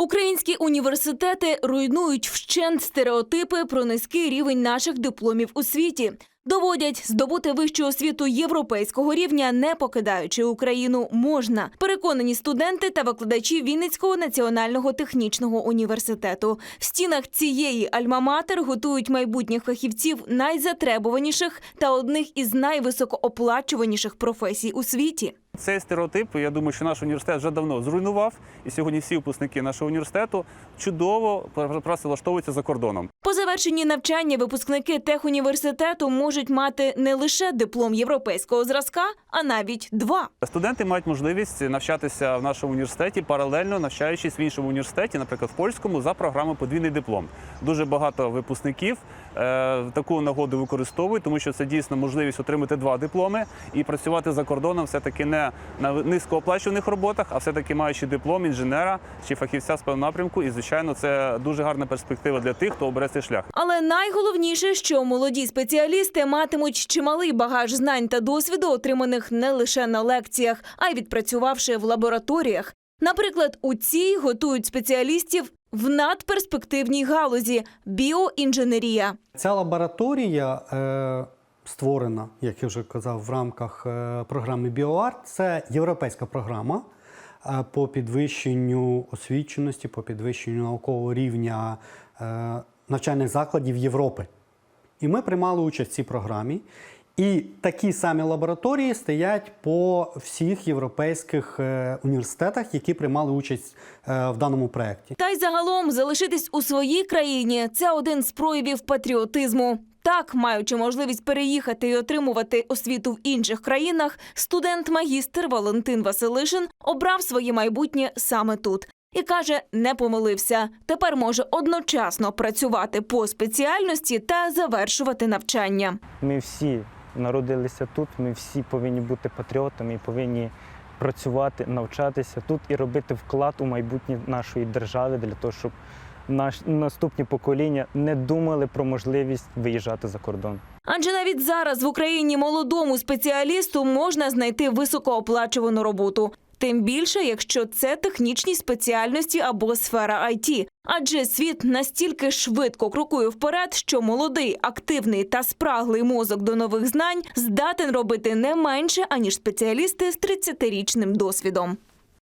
Українські університети руйнують вщент стереотипи про низький рівень наших дипломів у світі. Доводять, здобути вищу освіту європейського рівня, не покидаючи Україну, можна. Переконані студенти та викладачі Вінницького національного технічного університету. В стінах цієї альма-матер готують майбутніх фахівців найзатребуваніших та одних із найвисокооплачуваніших професій у світі. Цей стереотип, я думаю, що наш університет вже давно зруйнував, і сьогодні всі випускники нашого університету чудово працевлаштовуються за кордоном. По завершенні навчання випускники техуніверситету можуть мати не лише диплом європейського зразка, а навіть два. Студенти мають можливість навчатися в нашому університеті паралельно навчаючись в іншому університеті, наприклад, в польському, за програмою подвійний диплом. Дуже багато випускників е, таку нагоду використовують, тому що це дійсно можливість отримати два дипломи і працювати за кордоном все таки не на низькооплачуваних роботах, а все таки маючи диплом інженера чи фахівця з певного напрямку. І звичайно, це дуже гарна перспектива для тих, хто обере цей шлях. Але найголовніше, що молоді спеціалісти матимуть чималий багаж знань та досвіду, отриманих не лише на лекціях, а й відпрацювавши в лабораторіях. Наприклад, у цій готують спеціалістів в надперспективній галузі біоінженерія. Ця лабораторія е, створена, як я вже казав, в рамках е, програми BioArt. Це європейська програма е, по підвищенню освіченості, по підвищенню наукового рівня е, навчальних закладів Європи. І ми приймали участь в цій програмі. І такі самі лабораторії стоять по всіх європейських е, університетах, які приймали участь е, в даному проєкті. Та й загалом залишитись у своїй країні це один з проявів патріотизму. Так, маючи можливість переїхати і отримувати освіту в інших країнах, студент-магістр Валентин Василишин обрав своє майбутнє саме тут. І каже, не помилився. Тепер може одночасно працювати по спеціальності та завершувати навчання. Ми всі народилися тут, ми всі повинні бути патріотами і повинні працювати, навчатися тут і робити вклад у майбутнє нашої держави для того, щоб наш наступні покоління не думали про можливість виїжджати за кордон. Адже навіть зараз в Україні молодому спеціалісту можна знайти високооплачувану роботу. Тим більше, якщо це технічні спеціальності або сфера IT. Адже світ настільки швидко крокує вперед, що молодий, активний та спраглий мозок до нових знань здатен робити не менше аніж спеціалісти з 30-річним досвідом.